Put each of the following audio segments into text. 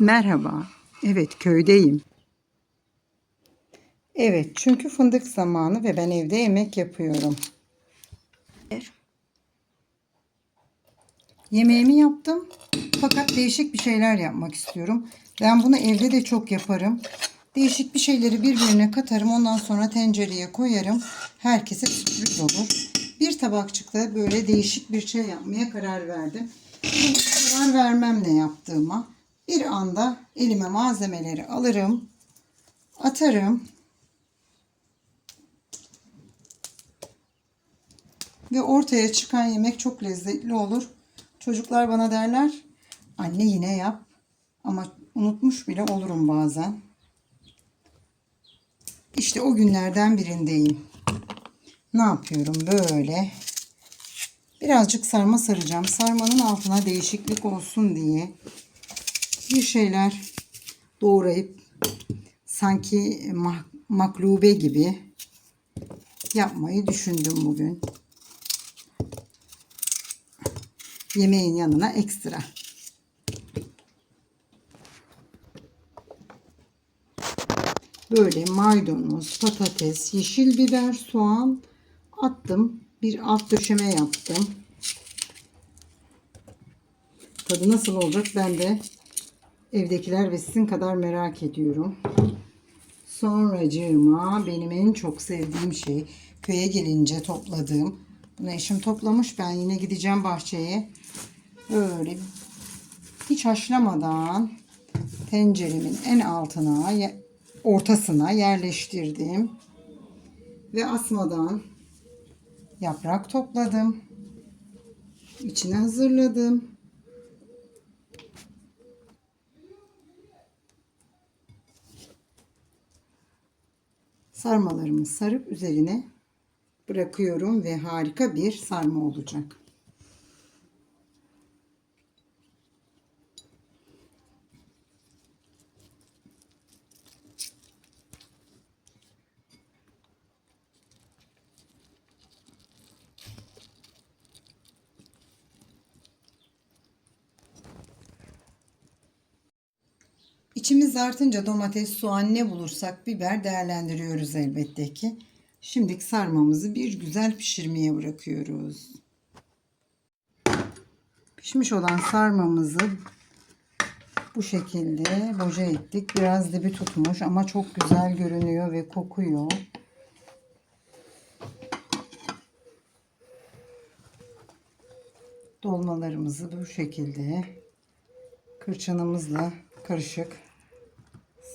Merhaba. Evet, köydeyim. Evet, çünkü fındık zamanı ve ben evde yemek yapıyorum. Yemeğimi yaptım. Fakat değişik bir şeyler yapmak istiyorum. Ben bunu evde de çok yaparım. Değişik bir şeyleri birbirine katarım. Ondan sonra tencereye koyarım. Herkese sürpriz olur. Bir tabakçıkta böyle değişik bir şey yapmaya karar verdim. Karar vermem ne yaptığıma. Bir anda elime malzemeleri alırım. Atarım. Ve ortaya çıkan yemek çok lezzetli olur. Çocuklar bana derler, anne yine yap. Ama unutmuş bile olurum bazen. İşte o günlerden birindeyim. Ne yapıyorum böyle? Birazcık sarma saracağım. Sarmanın altına değişiklik olsun diye bir şeyler doğrayıp sanki maklube gibi yapmayı düşündüm bugün. Yemeğin yanına ekstra. Böyle maydanoz, patates, yeşil biber, soğan attım. Bir alt döşeme yaptım. Tadı nasıl olacak ben de evdekiler ve sizin kadar merak ediyorum. Sonracığıma benim en çok sevdiğim şey köye gelince topladığım. Bunu eşim toplamış. Ben yine gideceğim bahçeye. Böyle hiç haşlamadan tenceremin en altına ortasına yerleştirdim. Ve asmadan yaprak topladım. İçine hazırladım. Sarmalarımı sarıp üzerine bırakıyorum ve harika bir sarma olacak. İçimiz artınca domates, soğan ne bulursak biber değerlendiriyoruz elbette ki. Şimdi sarmamızı bir güzel pişirmeye bırakıyoruz. Pişmiş olan sarmamızı bu şekilde boca ettik. Biraz dibi tutmuş ama çok güzel görünüyor ve kokuyor. Dolmalarımızı bu şekilde kırçanımızla karışık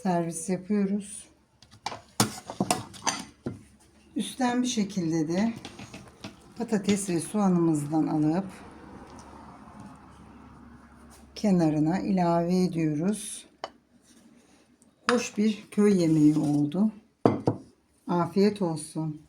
servis yapıyoruz. Üstten bir şekilde de patates ve soğanımızdan alıp kenarına ilave ediyoruz. Hoş bir köy yemeği oldu. Afiyet olsun.